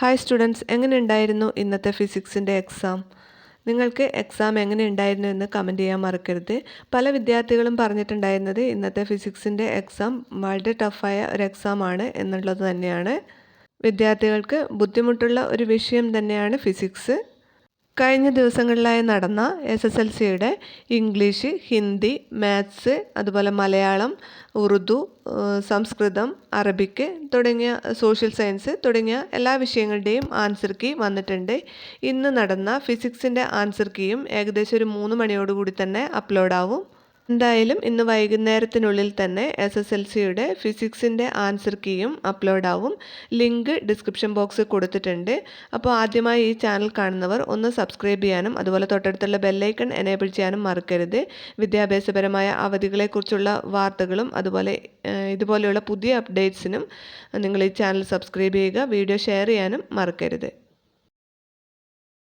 Hi students എങ്ങനെ ഉണ്ടായിരുന്നു ഇന്നത്തെ ഫിസിക്സിന്റെ എക്സാം നിങ്ങൾക്ക് എക്സാം എങ്ങനെ ഉണ്ടായിരുന്നു എന്ന് കമന്റ് ചെയ്യാൻ മറക്കരുത്. പല വിദ്യാർത്ഥികളും പറഞ്ഞിട്ടുണ്ടായിരുന്നത് ഇന്നത്തെ ഫിസിക്സിന്റെ എക്സാം വളരെ ടഫായ ഒരു എക്സാം ആണ് എന്നുള്ളത് തന്നെയാണ്. വിദ്യാർത്ഥികൾക്ക് ബുദ്ധിമുട്ടുള്ള ഒരു വിഷയം തന്നെയാണ് ഫിസിക്സ് കഴിഞ്ഞ ദിവസങ്ങളിലായി നടന്ന എസ് എസ് എൽ സിയുടെ ഇംഗ്ലീഷ് ഹിന്ദി മാത്സ് അതുപോലെ മലയാളം ഉറുദു സംസ്കൃതം അറബിക്ക് തുടങ്ങിയ സോഷ്യൽ സയൻസ് തുടങ്ങിയ എല്ലാ വിഷയങ്ങളുടെയും ആൻസർ കീ വന്നിട്ടുണ്ട്. ഇന്ന് നടന്ന ഫിസിക്സിന്റെ ആൻസർ കീയും ഏകദേശം ഒരു മൂന്ന് മണിയോടുകൂടി തന്നെ അപ്ലോഡ് ആവും. എന്തായാലും ഇന്ന് വൈകുന്നേരത്തിനുള്ളിൽ തന്നെ എസ് എസ് എൽ സിയുടെ ഫിസിക്സിന്റെ ആൻസർ കീയും അപ്ലോഡ് ആവും. ലിങ്ക് ഡിസ്ക്രിപ്ഷൻ ബോക്സിൽ കൊടുത്തിട്ടുണ്ട്. അപ്പോൾ ആദ്യമായി ഈ ചാനൽ കാണുന്നവർ ഒന്ന് സബ്സ്ക്രൈബ് ചെയ്യാനും അതുപോലെ തൊട്ടടുത്തുള്ള ബെല്ലൈക്കൺ എനേബിൾ ചെയ്യാനും മറക്കരുത്. വിദ്യാഭ്യാസപരമായ അവധികളെക്കുറിച്ചുള്ള വാർത്തകളും അതുപോലെ ഇതുപോലെയുള്ള പുതിയ അപ്ഡേറ്റ്സിനും നിങ്ങൾ ഈ ചാനൽ സബ്സ്ക്രൈബ് ചെയ്യുക വീഡിയോ ഷെയർ ചെയ്യാനും മറക്കരുത്.